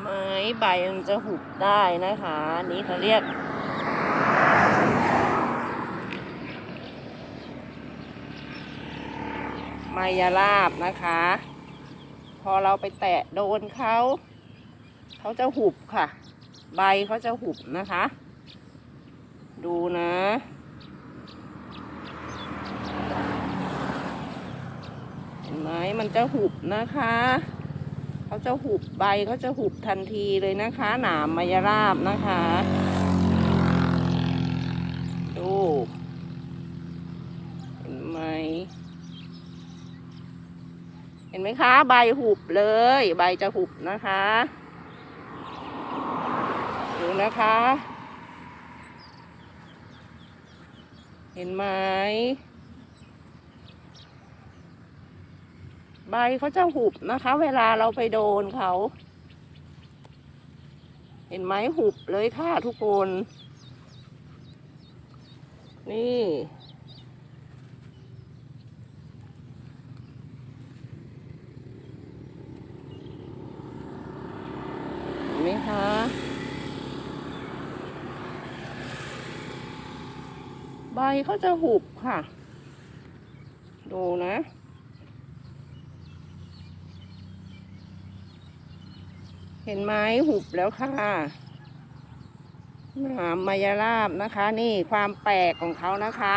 ไม้ใบมันจะหุบได้นะคะนนี้เขาเรียก มายาลาบนะคะ พอเราไปแตะโดนเขาเขาจะหุบค่ะ ใบเขาจะหุบนะคะ ดูนะเห็นไหมมันจะหุบนะคะ จะหุบใบเขาจะหุบทันทีเลยนะคะ หนามมายาลาบนะคะ ดูเห็นไหมเห็นไหมคะ ใบหุบเลย ใบจะหุบนะคะ ดูนะคะ เห็นไหม ใบเขาจะหุบนะคะ เวลาเราไปโดนเขา เห็นไหมหุบเลยค่ะทุกคน นี่เห็นไหมคะใบเขาจะหุบค่ะ ดูนะ เห็นไหมหุบแล้วค่ะหนามมายาลาบนะคะ นี่ความแปลกของเขานะคะ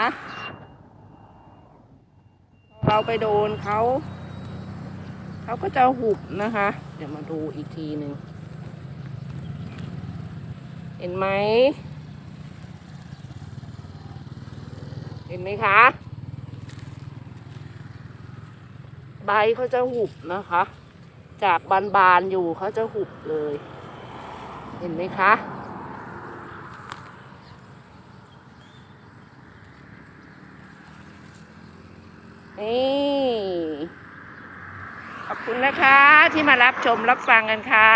เราไปโดนเขา เขาก็จะหุบนะคะ เดี๋ยวมาดูอีกทีหนึ่งเห็นไหม เห็นไหมคะ ใบเขาจะหุบนะคะ จากบานๆอยู่เขาจะหุบเลย เห็นไหมคะนี่ขอบคุณนะคะที่มารับชมรับฟังกันค่ะ